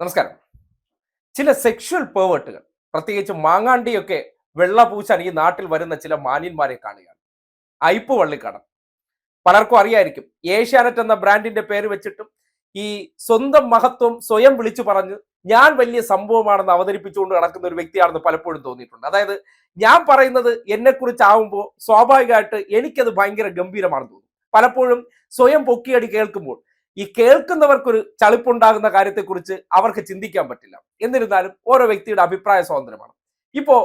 നമസ്കാരം. ചില സെക്ഷൽ പേവേർട്ടുകൾ പ്രത്യേകിച്ച് മാങ്ങാണ്ടിയൊക്കെ വെള്ളപൂശാൻ ഈ നാട്ടിൽ വരുന്ന ചില മാന്യന്മാരെ കാണുകയാണ്. ഐപ്പ് വള്ളിക്കടം പലർക്കും അറിയായിരിക്കും ഏഷ്യാനെറ്റ് എന്ന ബ്രാൻഡിന്റെ പേര് വെച്ചിട്ടും ഈ സ്വന്തം മഹത്വം സ്വയം വിളിച്ചു പറഞ്ഞ് ഞാൻ വലിയ സംഭവമാണെന്ന് അവതരിപ്പിച്ചുകൊണ്ട് നടക്കുന്ന ഒരു വ്യക്തിയാണെന്ന് പലപ്പോഴും തോന്നിയിട്ടുണ്ട്. അതായത് ഞാൻ പറയുന്നത് എന്നെക്കുറിച്ചാവുമ്പോൾ സ്വാഭാവികമായിട്ട് എനിക്കത് ഭയങ്കര ഗംഭീരമാണെന്ന് തോന്നും. പലപ്പോഴും സ്വയം പൊക്കിയടി കേൾക്കുമ്പോൾ ഈ കേൾക്കുന്നവർക്കൊരു ചളിപ്പുണ്ടാകുന്ന കാര്യത്തെക്കുറിച്ച് അവർക്ക് ചിന്തിക്കാൻ പറ്റില്ല. എന്നിരുന്നാലും ഓരോ വ്യക്തിയുടെ അഭിപ്രായ സ്വാതന്ത്ര്യമാണ്. ഇപ്പോ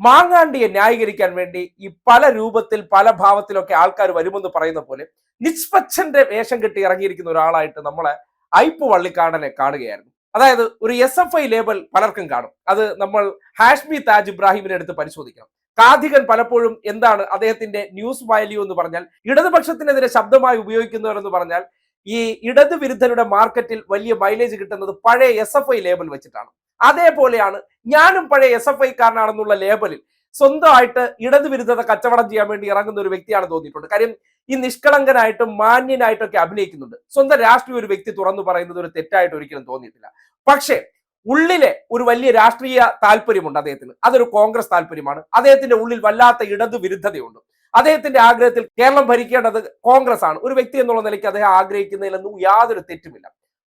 മാങ്ങാണ്ടിയെ ന്യായീകരിക്കാൻ വേണ്ടി ഈ പല രൂപത്തിൽ പല ഭാവത്തിലൊക്കെ ആൾക്കാർ വരുമെന്ന് പറയുന്ന പോലെ നിഷ്പക്ഷന്റെ വേഷം കെട്ടി ഇറങ്ങിയിരിക്കുന്ന ഒരാളായിട്ട് നമ്മളെ ഐപ്പ് വള്ളിക്കാടനെ കാണുകയായിരുന്നു. അതായത് ഒരു എസ് എഫ് ഐ ലേബൽ പലർക്കും കാണും. അത് നമ്മൾ ഹാഷ്മി താജ് ഇബ്രാഹിമിനെ എടുത്ത് പരിശോധിക്കണം. കാധികൻ പലപ്പോഴും എന്താണ് അദ്ദേഹത്തിന്റെ ന്യൂസ് വാല്യൂ എന്ന് പറഞ്ഞാൽ ഇടതുപക്ഷത്തിനെതിരെ ശബ്ദമായി ഉപയോഗിക്കുന്നവർ എന്ന് പറഞ്ഞാൽ ഈ ഇടത് വിരുദ്ധരുടെ മാർക്കറ്റിൽ വലിയ മൈലേജ് കിട്ടുന്നത് പഴയ എസ് എഫ് ഐ ലേബൽ വെച്ചിട്ടാണ്. അതേപോലെയാണ് ഞാനും പഴയ എസ് എഫ് ഐക്കാരനാണെന്നുള്ള ലേബലിൽ സ്വന്തമായിട്ട് ഇടത് വിരുദ്ധത കച്ചവടം ചെയ്യാൻ വേണ്ടി ഇറങ്ങുന്ന ഒരു വ്യക്തിയാണ് തോന്നിയിട്ടുണ്ട്. കാര്യം ഈ നിഷ്കളങ്കനായിട്ടും മാന്യനായിട്ടൊക്കെ അഭിനയിക്കുന്നുണ്ട്. സ്വന്തം രാഷ്ട്രീയ ഒരു വ്യക്തി തുറന്നു പറയുന്നത് ഒരു തെറ്റായിട്ട് ഒരിക്കലും തോന്നിയിട്ടില്ല. പക്ഷേ ഉള്ളിലെ ഒരു വലിയ രാഷ്ട്രീയ താല്പര്യമുണ്ട് അദ്ദേഹത്തിന്. അതൊരു കോൺഗ്രസ് താല്പര്യമാണ്. അദ്ദേഹത്തിന്റെ ഉള്ളിൽ വല്ലാത്ത ഇടതു വിരുദ്ധതയുണ്ട്. അദ്ദേഹത്തിന്റെ ആഗ്രഹത്തിൽ കേരളം ഭരിക്കേണ്ടത് കോൺഗ്രസ് ആണ് ഒരു വ്യക്തി എന്നുള്ള നിലയ്ക്ക് അദ്ദേഹം ആഗ്രഹിക്കുന്നതിലൊന്നും യാതൊരു തെറ്റുമില്ല.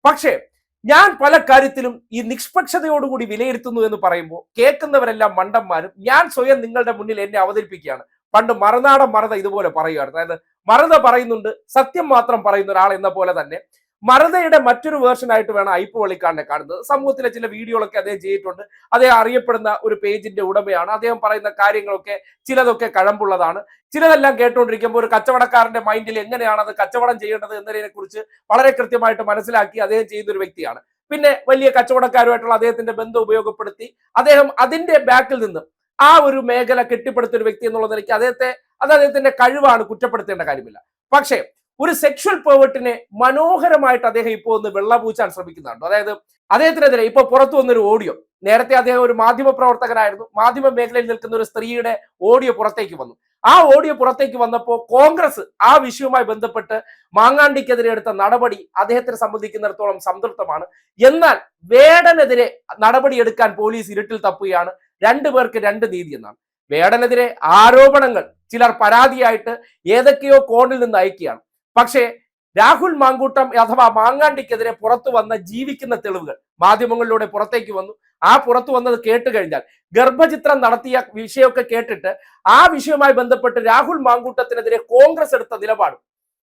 പക്ഷേ ഞാൻ പല കാര്യത്തിലും ഈ നിഷ്പക്ഷതയോടുകൂടി വിലയിരുത്തുന്നു എന്ന് പറയുമ്പോൾ കേൾക്കുന്നവരെല്ലാം മണ്ടന്മാരും ഞാൻ സ്വയം നിങ്ങളുടെ മുന്നിൽ എന്നെ അവതരിപ്പിക്കുകയാണ്. പണ്ട് മറുനാടൻ മറത ഇതുപോലെ പറയുകയാണ് അതായത് മറത പറയുന്നുണ്ട് സത്യം മാത്രം പറയുന്ന ഒരാൾ എന്ന പോലെ തന്നെ മറതയുടെ മറ്റൊരു വേർഷൻ ആയിട്ട് വേണം ഐപ്പ് വള്ളിക്കാരനെ കാണുന്നത്. സമൂഹത്തിലെ ചില വീഡിയോകളൊക്കെ അദ്ദേഹം ചെയ്തിട്ടുണ്ട്. അദ്ദേഹം അറിയപ്പെടുന്ന ഒരു പേജിന്റെ ഉടമയാണ്. അദ്ദേഹം പറയുന്ന കാര്യങ്ങളൊക്കെ ചിലതൊക്കെ കഴമ്പുള്ളതാണ്. ചിലതെല്ലാം കേട്ടുകൊണ്ടിരിക്കുമ്പോൾ ഒരു കച്ചവടക്കാരന്റെ മൈൻഡിൽ എങ്ങനെയാണ് അത് കച്ചവടം ചെയ്യേണ്ടത് എന്നതിനെ കുറിച്ച് വളരെ കൃത്യമായിട്ട് മനസ്സിലാക്കി അദ്ദേഹം ചെയ്യുന്ന ഒരു വ്യക്തിയാണ്. പിന്നെ വലിയ കച്ചവടക്കാരുമായിട്ടുള്ള അദ്ദേഹത്തിന്റെ ബന്ധം ഉപയോഗപ്പെടുത്തി അദ്ദേഹം അതിന്റെ ബാക്കിൽ നിന്ന് ആ ഒരു മേഖല കെട്ടിപ്പടുത്തൊരു വ്യക്തി എന്നുള്ള നിലയ്ക്ക് അദ്ദേഹത്തെ അത് അദ്ദേഹത്തിന്റെ കഴിവാണ് കുറ്റപ്പെടുത്തേണ്ട കാര്യമില്ല. പക്ഷേ ഒരു സെക്ഷൽ പേവേർട്ടിനെ മനോഹരമായിട്ട് അദ്ദേഹം ഇപ്പോൾ ഒന്ന് വെള്ളപൂച്ചാൻ ശ്രമിക്കുന്നുണ്ട്. അതായത് അദ്ദേഹത്തിനെതിരെ ഇപ്പോൾ പുറത്തു വന്നൊരു ഓഡിയോ നേരത്തെ അദ്ദേഹം ഒരു മാധ്യമ പ്രവർത്തകനായിരുന്നു. മാധ്യമ മേഖലയിൽ നിൽക്കുന്ന ഒരു സ്ത്രീയുടെ ഓഡിയോ പുറത്തേക്ക് വന്നു. ആ ഓഡിയോ പുറത്തേക്ക് വന്നപ്പോൾ കോൺഗ്രസ് ആ വിഷയവുമായി ബന്ധപ്പെട്ട് മാങ്ങാണ്ടിക്കെതിരെ എടുത്ത നടപടി അദ്ദേഹത്തിനെ സംബന്ധിക്കുന്നിടത്തോളം സംതൃപ്തമാണ്. എന്നാൽ വേടനെതിരെ നടപടി എടുക്കാൻ പോലീസ് ഇരുട്ടിൽ തപ്പുകയാണ്. രണ്ടു പേർക്ക് രണ്ട് നീതി എന്നാണ്. വേടനെതിരെ ആരോപണങ്ങൾ ചിലർ പരാതിയായിട്ട് ഏതൊക്കെയോ കോണിൽ നിന്ന് അയക്കുകയാണ്. പക്ഷേ രാഹുൽ മാങ്കൂട്ടം അഥവാ മാങ്ങാണ്ടിക്കെതിരെ പുറത്തു വന്ന ജീവിക്കുന്ന തെളിവുകൾ മാധ്യമങ്ങളിലൂടെ പുറത്തേക്ക് വന്നു. ആ പുറത്തു വന്നത് കേട്ട് കഴിഞ്ഞാൽ ഗർഭചിത്രം നടത്തിയ വിഷയമൊക്കെ കേട്ടിട്ട് ആ വിഷയവുമായി ബന്ധപ്പെട്ട് രാഹുൽ മാങ്കൂട്ടത്തിനെതിരെ കോൺഗ്രസ് എടുത്ത നിലപാട്.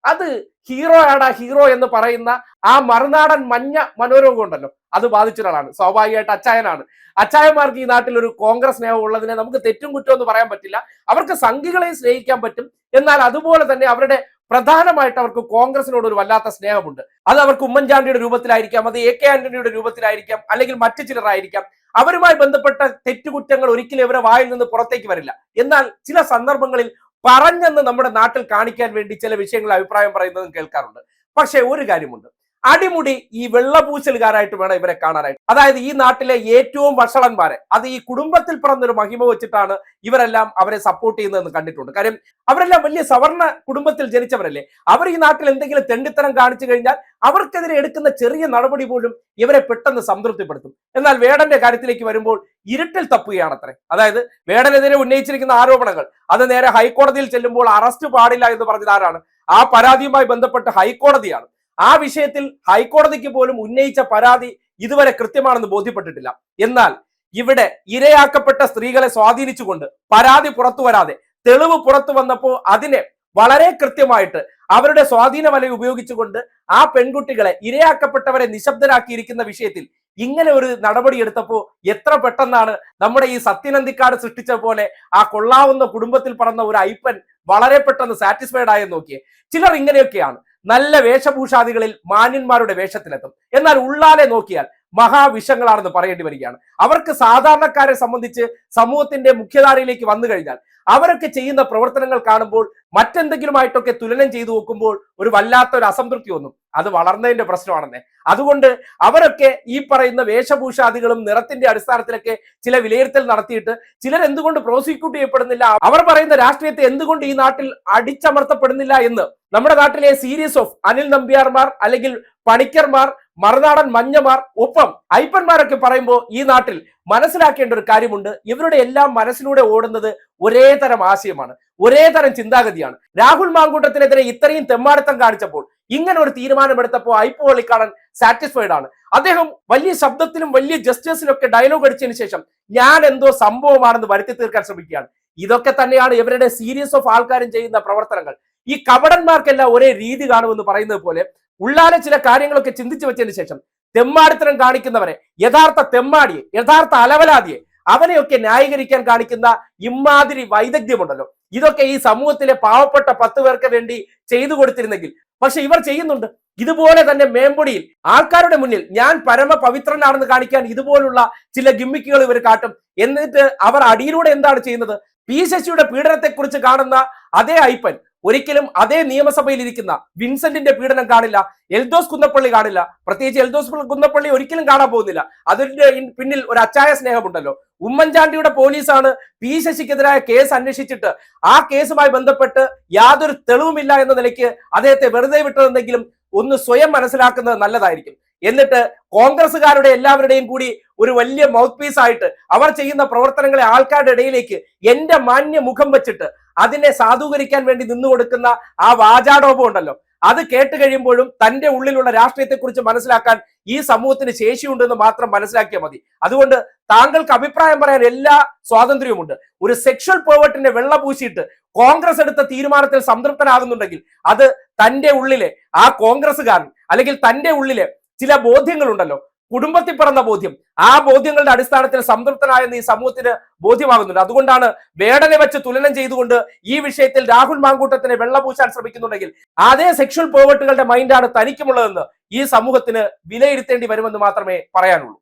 അത് ഹീറോ ആടാ ഹീറോ എന്ന് പറയുന്ന ആ മറുനാടൻ മഞ്ഞ മനോരോഗം ഉണ്ടല്ലോ അത് ബാധിച്ച ഒരാളാണ് സ്വാഭാവികമായിട്ട് അച്ചായനാണ്. അച്ചായന്മാർക്ക് ഈ നാട്ടിൽ ഒരു കോൺഗ്രസ് സ്നേഹം ഉള്ളതിനെ നമുക്ക് തെറ്റും കുറ്റം എന്ന് പറയാൻ പറ്റില്ല. അവർക്ക് സംഘികളെയും സ്നേഹിക്കാൻ പറ്റും. എന്നാൽ അതുപോലെ തന്നെ അവരുടെ പ്രധാനമായിട്ട് അവർക്ക് കോൺഗ്രസിനോട് ഒരു വല്ലാത്ത സ്നേഹമുണ്ട്. അത് അവർക്ക് ഉമ്മൻചാണ്ടിയുടെ രൂപത്തിലായിരിക്കാം അത് എ കെ ആന്റണിയുടെ രൂപത്തിലായിരിക്കാം അല്ലെങ്കിൽ മറ്റു ചിലരായിരിക്കാം. അവരുമായി ബന്ധപ്പെട്ട തെറ്റുകുറ്റങ്ങൾ ഒരിക്കലും ഇവരെ വായിൽ നിന്ന് പുറത്തേക്ക് വരില്ല. എന്നാൽ ചില സന്ദർഭങ്ങളിൽ പറഞ്ഞെന്ന് നമ്മുടെ നാട്ടിൽ കാണിക്കാൻ വേണ്ടി ചില വിഷയങ്ങൾ അഭിപ്രായം പറയുന്നതും കേൾക്കാറുണ്ട്. പക്ഷേ ഒരു കാര്യമുണ്ട്. അടിമുടി ഈ വെള്ളപൂശലുകാരായിട്ട് വേണം ഇവരെ കാണാനായിട്ട്. അതായത് ഈ നാട്ടിലെ ഏറ്റവും വഷളന്മാരെ. അത് ഈ കുടുംബത്തിൽ പിറന്നൊരു മഹിമ വെച്ചിട്ടാണ് ഇവരെല്ലാം അവരെ സപ്പോർട്ട് ചെയ്യുന്നതെന്ന് കണ്ടിട്ടുണ്ട്. കാര്യം അവരെല്ലാം വലിയ സവർണ കുടുംബത്തിൽ ജനിച്ചവരല്ലേ? അവർ ഈ നാട്ടിൽ എന്തെങ്കിലും തെണ്ടിത്തരം കാണിച്ചു കഴിഞ്ഞാൽ അവർക്കെതിരെ എടുക്കുന്ന ചെറിയ നടപടി പോലും ഇവരെ പെട്ടെന്ന് സംതൃപ്തിപ്പെടുത്തും. എന്നാൽ വേടന്റെ കാര്യത്തിലേക്ക് വരുമ്പോൾ ഇരുട്ടിൽ തപ്പുകയാണത്രേ. അതായത് വേടനെതിരെ ഉന്നയിച്ചിരിക്കുന്ന ആരോപണങ്ങൾ. അത് നേരെ ഹൈക്കോടതിയിൽ ചെല്ലുമ്പോൾ അറസ്റ്റ് പാടില്ല എന്ന് പറഞ്ഞത് ആരാണ്? ആ പരാതിയുമായി ബന്ധപ്പെട്ട് ഹൈക്കോടതിയാണ്. ആ വിഷയത്തിൽ ഹൈക്കോടതിക്ക് പോലും ഉന്നയിച്ച പരാതി ഇതുവരെ കൃത്യമാണെന്ന് ബോധ്യപ്പെട്ടിട്ടില്ല. എന്നാൽ ഇവിടെ ഇരയാക്കപ്പെട്ട സ്ത്രീകളെ സ്വാധീനിച്ചുകൊണ്ട് പരാതി പുറത്തു വരാതെ തെളിവ് പുറത്തു വന്നപ്പോൾ അതിനെ വളരെ കൃത്യമായിട്ട് അവരുടെ സ്വാധീന ഉപയോഗിച്ചുകൊണ്ട് ആ പെൺകുട്ടികളെ ഇരയാക്കപ്പെട്ടവരെ നിശബ്ദരാക്കിയിരിക്കുന്ന വിഷയത്തിൽ ഇങ്ങനെ ഒരു നടപടി എടുത്തപ്പോൾ എത്ര പെട്ടെന്നാണ് നമ്മുടെ ഈ സത്യനന്ദിക്കാട് സൃഷ്ടിച്ച പോലെ ആ കൊള്ളാവുന്ന കുടുംബത്തിൽ പറന്ന ഒരു ഐപ്പൻ വളരെ പെട്ടെന്ന് സാറ്റിസ്ഫൈഡ് ആയെന്ന് നോക്കിയേ. ചിലർ ഇങ്ങനെയൊക്കെയാണ്. നല്ല വേഷഭൂഷാദികളിൽ മാന്യന്മാരുടെ വേഷത്തിലെത്തും. എന്നാൽ ഉള്ളാലെ നോക്കിയാൽ മഹാവിഷങ്ങളാണെന്ന് പറയേണ്ടി വരികയാണ്. അവർക്ക് സാധാരണക്കാരെ സംബന്ധിച്ച് സമൂഹത്തിന്റെ മുഖ്യധാരയിലേക്ക് വന്നു കഴിഞ്ഞാൽ അവരൊക്കെ ചെയ്യുന്ന പ്രവർത്തനങ്ങൾ കാണുമ്പോൾ മറ്റെന്തെങ്കിലുമായിട്ടൊക്കെ തുലനം ചെയ്തു നോക്കുമ്പോൾ ഒരു വല്ലാത്ത ഒരു അസംതൃപ്തി ഒന്നും അത് വളർന്നതിന്റെ പ്രശ്നമാണെന്നേ. അതുകൊണ്ട് അവരൊക്കെ ഈ പറയുന്ന വേഷഭൂഷാദികളും നിറത്തിന്റെ അടിസ്ഥാനത്തിലൊക്കെ ചില വിലയിരുത്തൽ നടത്തിയിട്ട് ചിലർ എന്തുകൊണ്ട് പ്രോസിക്യൂട്ട് ചെയ്യപ്പെടുന്നില്ല? അവർ പറയുന്ന രാഷ്ട്രീയത്തെ എന്തുകൊണ്ട് ഈ നാട്ടിൽ അടിച്ചമർത്തപ്പെടുന്നില്ല എന്ന് നമ്മുടെ നാട്ടിലെ സീരീസ് ഓഫ് അനിൽ നമ്പ്യാർമാർ അല്ലെങ്കിൽ പണിക്കർമാർ മറുനാടൻ മഞ്ഞമാർ ഒപ്പം അയ്യപ്പന്മാരൊക്കെ പറയുമ്പോൾ ഈ നാട്ടിൽ മനസ്സിലാക്കേണ്ട ഒരു കാര്യമുണ്ട്. ഇവരുടെ എല്ലാം മനസ്സിലൂടെ ഓടുന്നത് ഒരേ തരം ആശയമാണ്. ഒരേ തരം ചിന്താഗതിയാണ്. രാഹുൽ മാങ്കൂട്ടത്തിനെതിരെ ഇത്രയും തെമ്മാടിത്തം കാണിച്ചപ്പോൾ ഇങ്ങനെ ഒരു തീരുമാനമെടുത്തപ്പോൾ അയ്പ്പ് പള്ളിക്കാടൻ സാറ്റിസ്ഫൈഡ് ആണ്. അദ്ദേഹം വലിയ ശബ്ദത്തിലും വലിയ ജസ്റ്റേഴ്സിലും ഒക്കെ ഡയലോഗ് അടിച്ചതിന് ശേഷം ഞാൻ എന്തോ സംഭവമാണെന്ന് വരുത്തി തീർക്കാൻ ശ്രമിക്കുകയാണ്. ഇതൊക്കെ തന്നെയാണ് ഇവരുടെ സീരീസ് ഓഫ് ആൾക്കാരും ചെയ്യുന്ന പ്രവർത്തനങ്ങൾ. ഈ കപടന്മാർക്കെല്ലാം ഒരേ രീതി കാണുമെന്ന് പറയുന്നത് പോലെ ഉള്ളാലെ ചില കാര്യങ്ങളൊക്കെ ചിന്തിച്ചു വെച്ചതിന് ശേഷം തെമ്മാടിത്തരം കാണിക്കുന്നവരെ യഥാർത്ഥ തെമ്മാടിയെ യഥാർത്ഥ അലവലാതിയെ അവനെയൊക്കെ ന്യായീകരിക്കാൻ കാണിക്കുന്ന ഇമാതിരി വൈദഗ്ധ്യമുണ്ടല്ലോ. ഇതൊക്കെ ഈ സമൂഹത്തിലെ പാവപ്പെട്ട പത്ത് പേർക്ക് വേണ്ടി ചെയ്തു കൊടുത്തിരുന്നെങ്കിൽ. പക്ഷെ ഇവർ ചെയ്യുന്നുണ്ട്. ഇതുപോലെ തന്നെ മേമ്പൊടിയിൽ ആൾക്കാരുടെ മുന്നിൽ ഞാൻ പരമ പവിത്രനാണെന്ന് കാണിക്കാൻ ഇതുപോലുള്ള ചില ഗിമ്മിക്കുകൾ ഇവർ കാട്ടും. എന്നിട്ട് അവർ അടിയിലൂടെ എന്താണ് ചെയ്യുന്നത്? പി ശശിയുടെ പീഡനത്തെക്കുറിച്ച് കാണുന്ന അതേ അയ്പൻ ഒരിക്കലും അതേ നിയമസഭയിൽ ഇരിക്കുന്ന വിൻസെന്റിന്റെ പീഡനം കാണില്ല എൽദോസ് കുന്നപ്പള്ളി കാണില്ല. പ്രത്യേകിച്ച് എൽദോസ് കുന്നപ്പള്ളി ഒരിക്കലും കാണാൻ പോകുന്നില്ല. അതിന്റെ പിന്നിൽ ഒരു അച്ചായ സ്നേഹമുണ്ടല്ലോ. ഉമ്മൻചാണ്ടിയുടെ പോലീസാണ് പി ശശിക്കെതിരായ കേസ് അന്വേഷിച്ചിട്ട് ആ കേസുമായി ബന്ധപ്പെട്ട് യാതൊരു തെളിവുമില്ല എന്ന നിലയ്ക്ക് അദ്ദേഹത്തെ വെറുതെ വിട്ടതെന്നെങ്കിലും ഒന്ന് സ്വയം മനസ്സിലാക്കുന്നത് നല്ലതായിരിക്കും. എന്നിട്ട് കോൺഗ്രസ്സുകാരുടെ എല്ലാവരുടെയും കൂടി ഒരു വലിയ മൗത്ത് പീസ് ആയിട്ട് അവർ ചെയ്യുന്ന പ്രവർത്തനങ്ങളെ ആൾക്കാരുടെ ഇടയിലേക്ക് എന്റെ മാന്യ മുഖം വെച്ചിട്ട് അതിനെ സാധൂകരിക്കാൻ വേണ്ടി നിന്നു കൊടുക്കുന്ന ആ വാചാടോപം ഉണ്ടല്ലോ. അത് കേട്ട് കഴിയുമ്പോഴും തന്റെ ഉള്ളിലുള്ള രാഷ്ട്രീയത്തെക്കുറിച്ച് മനസ്സിലാക്കാൻ ഈ സമൂഹത്തിന് ശേഷിയുണ്ടെന്ന് മാത്രം മനസ്സിലാക്കിയാൽ മതി. അതുകൊണ്ട് താങ്കൾക്ക് അഭിപ്രായം പറയാൻ എല്ലാ സ്വാതന്ത്ര്യവുമുണ്ട്. ഒരു സെക്ഷൽ പേവേർട്ടിനെ വെള്ള പൂശിയിട്ട് കോൺഗ്രസ് എടുത്ത തീരുമാനത്തിൽ സംതൃപ്തനാകുന്നുണ്ടെങ്കിൽ അത് തന്റെ ഉള്ളിലെ ആ കോൺഗ്രസ്സുകാരൻ അല്ലെങ്കിൽ തന്റെ ഉള്ളിലെ ചില ബോധ്യങ്ങളുണ്ടല്ലോ. കുടുംബത്തിൽ പിറന്ന ബോധ്യം. ആ ബോധ്യങ്ങളുടെ അടിസ്ഥാനത്തിൽ സംതൃപ്തനായെന്ന് ഈ സമൂഹത്തിന് ബോധ്യമാകുന്നുണ്ട്. അതുകൊണ്ടാണ് വേടനെ വെച്ച് തുലനം ചെയ്തുകൊണ്ട് ഈ വിഷയത്തിൽ രാഹുൽ മാങ്കൂട്ടത്തിനെ വെള്ളപൂശാൻ ശ്രമിക്കുന്നുണ്ടെങ്കിൽ അതേ സെക്ഷൽ പേവേർട്ടുകളുടെ മൈൻഡാണ് തനിക്കുമുള്ളതെന്ന് ഈ സമൂഹത്തിന് വിലയിരുത്തേണ്ടി വരുമെന്ന് മാത്രമേ പറയാനുള്ളൂ.